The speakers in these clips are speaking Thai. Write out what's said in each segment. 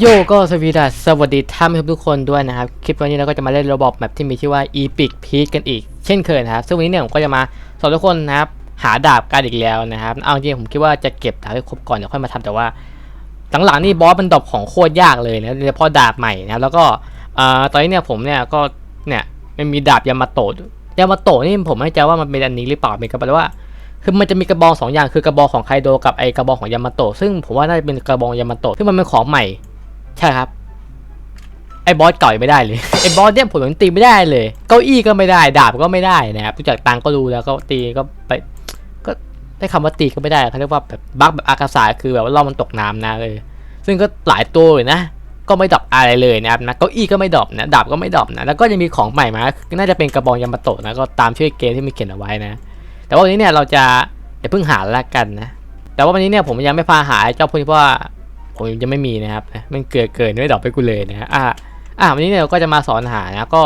โยก็สวีดัสสวัสดีท่านผู้ชมทุกคนด้วยนะครับ คลิปวันนี้เราก็จะมาเล่นระบบแมปที่มีชื่อว่า Epic Peak กันอีก เช่นเคยนะครับ ซึ่งวันนี้เนี่ยผมก็จะมาสอนทุกคนนะครับ หาดาบกันอีกแล้วนะครับ เอาจริงๆผมคิดว่าจะเก็บดาบให้ครบก่อนเดี๋ยวค่อยมาทำแต่ว่า หลังๆนี่บอสมันดรอปของโคตรยากเลยนะโดยเฉพาะดาบใหม่นะแล้วก็เอ่อตอนนี้เนี่ยผมเนี่ยก็เนี่ยมันมีดาบยามาโตะยามาโตะนี่ผมไม่แน่ใจว่ามันเป็นอันนี้หรือเปล่าเป็นกระบอกว่าคือมันจะมีกระบองสองอย่างคือกระบองของไคโดกับไอกระบองของยามาโตะซึ่งผมว่าน่าจะเป็นกระบองยามาโตะซึ่งมันเป็นของใหม่ ใช่ครับ ไอ้บอสเก่ายังไม่ได้เลยไอ้บอสเนี่ยผมยังตีไม่ได้เลย เก้าอี้ก็ไม่ได้ ดาบก็ไม่ได้นะครับรู้จักตังก็รู้แล้วก็ตีก็ไป ก็ได้คำว่าตีก็ไม่ได้เขาเรียกว่าแบบบั๊กแบบอากาศาคือแบบว่าล่อมันตกน้ำนะเลย ซึ่งก็หลายตัวเลยนะก็ไม่ดรอปอะไรเลยนะครับนะเก้าอี้ก็ไม่ดรอปนะดาบก็ไม่ดรอปนะแล้วก็ยังมีของใหม่มาน่าจะเป็นกระบองยามาโตะนะก็ตามชื่อเกมที่มีเขียนเอาไว้นะ แต่ว่าวันนี้เนี่ยเราจะอย่าเพิ่งหาละกันนะแต่ว่าวันนี้เนี่ยผมยังไม่พาหาเจ้าพวกนี้เพราะว่า ผมยังไม่มีนะครับนะมันเกิดเกินไม่ดอปไปกูเลยนะฮะอะอะวันนี้เนี่ยเราก็จะมาสอนหานะก็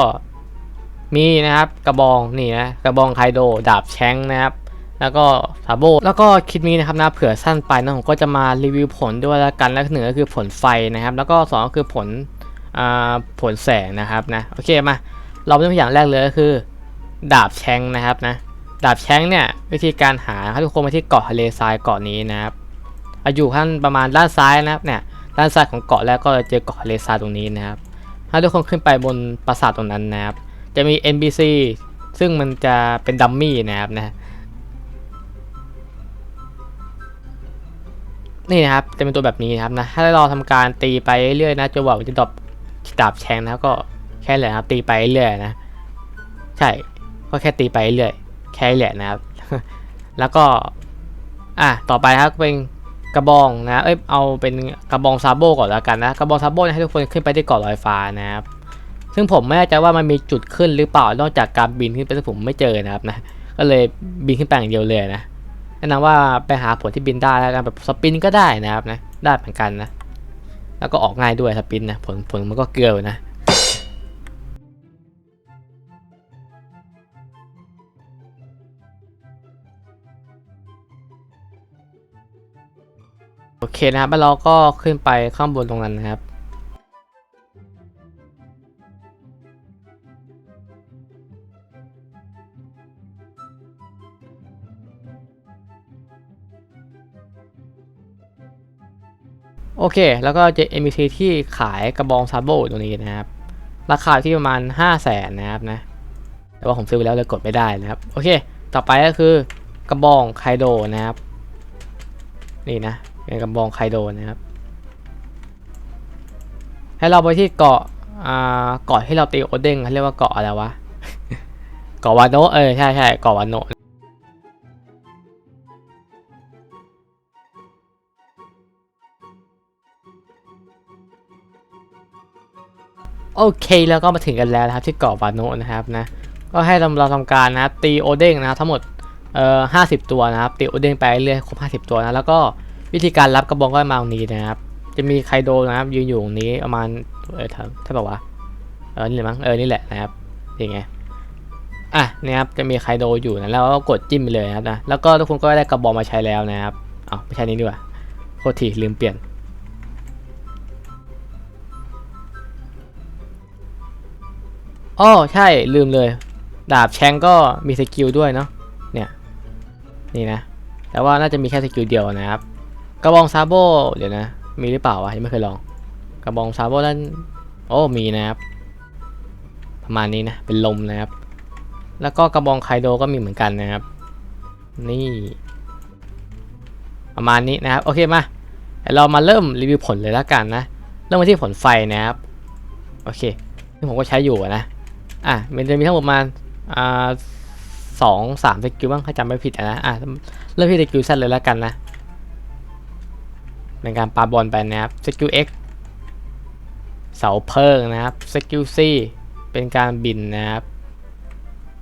มีนะครับกระบองนี่นะกระบองไคโดดาบแช้งนะครับ แล้วก็ซาโบแล้วก็คลิปนี้นะครับนะเผื่อสั้นไปนะผมก็จะมารีวิวผลด้วยแล้วกันแล้วหนึ่งก็คือผลไฟนะครับ แล้วก็สองก็คือผลอ่าผลแสงนะครับนะโอเคมาเราเริ่มอย่างแรกเลยก็คือ ดาบแช้งนะครับนะดาบแช้งเนี่ยวิธีการหาให้ทุกคนมาที่เกาะทะเลทรายเกาะนี้นะครับ อยู่ข้างประมาณด้านซ้ายนะครับเนี่ยด้านซ้ายของเกาะแล้วก็เจอเกาะเลทราตรงนี้นะครับ ถ้าทุกคนขึ้นไปบนปราสาทตรงนั้นนะครับ จะมี NPC ซึ่งมันจะเป็นดัมมี่นะครับนะนี่นะครับจะเป็นตัวแบบนี้นะครับนะถ้าเราทำการตีไปเรื่อยๆนะจนกว่ามันจะดรอปดาบแชงนะก็แค่เลยครับ ตีไปเรื่อยนะ ใช่ก็แค่ตีไปเรื่อยแค่แหละนะครับ แล้วก็ อะต่อไปครับเป็น กระบองนะ เอ้ย เอาเป็นกระบองซาโบก่อนแล้วกันนะ กระบองซาโบ่ให้ทุกคนขึ้นไปที่เกาะลอยฟ้านะครับ ซึ่งผมไม่แน่ใจว่ามันมีจุดขึ้นหรือเปล่า นอกจากการบินขึ้นไปซึ่งผมไม่เจอนะครับนะ ก็เลยบินขึ้นไปอย่างเดียวเลยนะแนะนำว่าไปหาผลที่บินได้แล้วกันแบบสปินก็ได้นะครับนะ ได้เหมือนกันนะ แล้วก็ออกง่ายด้วยสปินนะ ผลผลมันก็เกลือนะ โอเคนะครับแล้วเราก็ขึ้นไปข้างบนตรงนั้นนะครับโอเค แล้วก็จะ NPC ที่ขายกระบองซาโบตรงนี้นะครับ ราคาที่ประมาณ 5 0 0แสนนะครับนะ แต่ว่าผมซื้อไปแล้วเลยกดไม่ได้นะครับ โอเค ต่อไปก็คือกระบองไคโดนะครับ นี่นะ เป็นกระบองไคโดนะครับ ให้เราไปที่เกาะอ่าเกาะที่เราตีโอเด้งเขาเรียกว่าเกาะอะไรวะ เกาะวานโนเออใช่ใช่เกาะวานโนโอเคแล้วก็มาถึงกันแล้วนะครับที่เกาะวานโนนะครับนะก็ให้เราเราทำการนะตีโอเด้งนะทั้งหมดเอ่อห้าสิบตัวนะครับตีโอเด้งไปเรื่อยครบห้าสิบตัวนะแล้วก็ วิธีการรับกระบองก็มาตรงนี้นะครับ จะมีไคโดนะครับยืนอยู่ตรงนี้ประมาณเออถ้าถ้าบอกว่าเออนี่แหละมั้งเออนี่แหละนะครับอยังไงอะเนี่ยครับจะมีไคโดอยู่นะแล้วก็กดจิ้มไปเลยนะครับนะแล้วก็ทุกคนก็ได้กระบองมาใช้แล้วนะครับเอาไม่ใช่นี้ดีกว่าโคตรทีลืมเปลี่ยนอ้อใช่ลืมเลย ดาบแชงก็มีสกิลด้วยเนาะเนี่ยนี่นะแต่ว่าน่าจะมีแค่สกิลเดียวนะครับ กระบองซาโบเดี๋ยวนะ มีหรือเปล่าวะยังไม่เคยลอง กระบองซาโบนั้นโอ้มีนะครับ ประมาณนี้นะ เป็นลมนะครับ แล้วก็กระบองไคโดก็มีเหมือนกันนะครับ นี่ ประมาณนี้นะครับ โอเคมาเรามาเริ่มรีวิวผลเลยแล้วกันนะ เริ่มมาที่ผลไฟนะครับ โอเคที่ผมก็ใช้อยู่นะ อะ มันจะมีทั้งหมดประมาณอ่าสองสามสกิลบ้างถ้าจำไม่ผิดนะ อะ เริ่มที่สกิลแซดเลยแล้วกันนะ เป็นการปาบอลไปนะครับสกิล X เสาเพิงนะครับสกิล C เป็นการบินนะครับ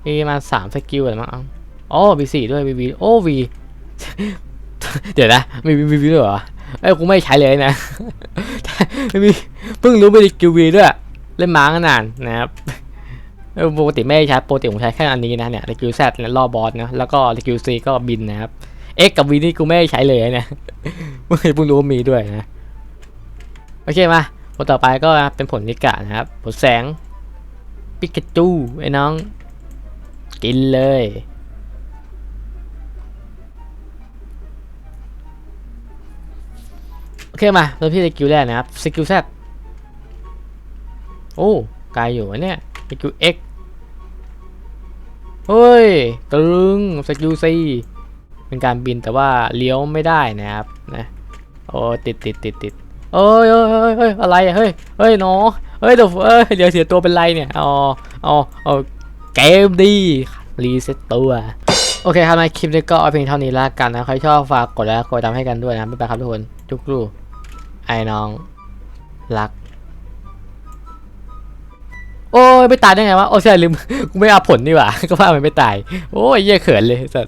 มีมาสามสกิลอะไรมั้งอ๋ออ๋อมีสี่ด้วย VV โอ้ V เดี๋ยวนะมี VV ด้วยเหรอเอ้ยกูไม่ใช้เลยนะไม่มีเพิ่งรู้ไม่ได้สกิล V ด้วย เล่นม้างนานนะครับปกติไม่ใช้ปกติผมใช้แค่อันนี้นะเนี่ยสกิล Z เนี่ยล่อบอสนะแล้วก็สกิล C ก็บินนะครับ X กับ V นี่กูไม่ได้ใช้เลยนะเพิ่งเพิ่งรู้ว่ามีด้วยนะ โอเคมาผลต่อไปก็เป็นผลนิกะนะครับ ผลแสง ปิกาจูไอ้น้อง กินเลย โอเคมาเริ่มที่สกิลแรกนะครับ สกิลแซโอ้ไกลอยู่อะเนี่ย สกิล X เฮ้ย ตรึง สกิล C เป็นการบินแต่ว่าเลี้ยวไม่ได้นะครับนะโอ้ติดติดติดติดเอ้ยเอ้ยเอ้ยอ้ยอะไรอะเฮ้ยเฮ้ยน้องเฮ้ยเดี๋ยวเอ้ยเดี๋ยวเสียตัวเป็นไรเนี่ยเอาเอาเอาเกมดีรีเซ็ตตัวโอเคครับในคลิปนี้ก็เอาเพียงเท่านี้ละกันนะใครชอบฝากกดไลค์กดติดตามให้กันด้วยนะบ๊ายบายครับทุกคนจุกรูไอ้น้องรัก โอ้ยไม่ตายได้ไงวะโอ้ใช่ลืมกูไม่เอาผลนี่หว่าก็ว่ามันไม่ตาย โอ้ยเย่เขินเลยสัส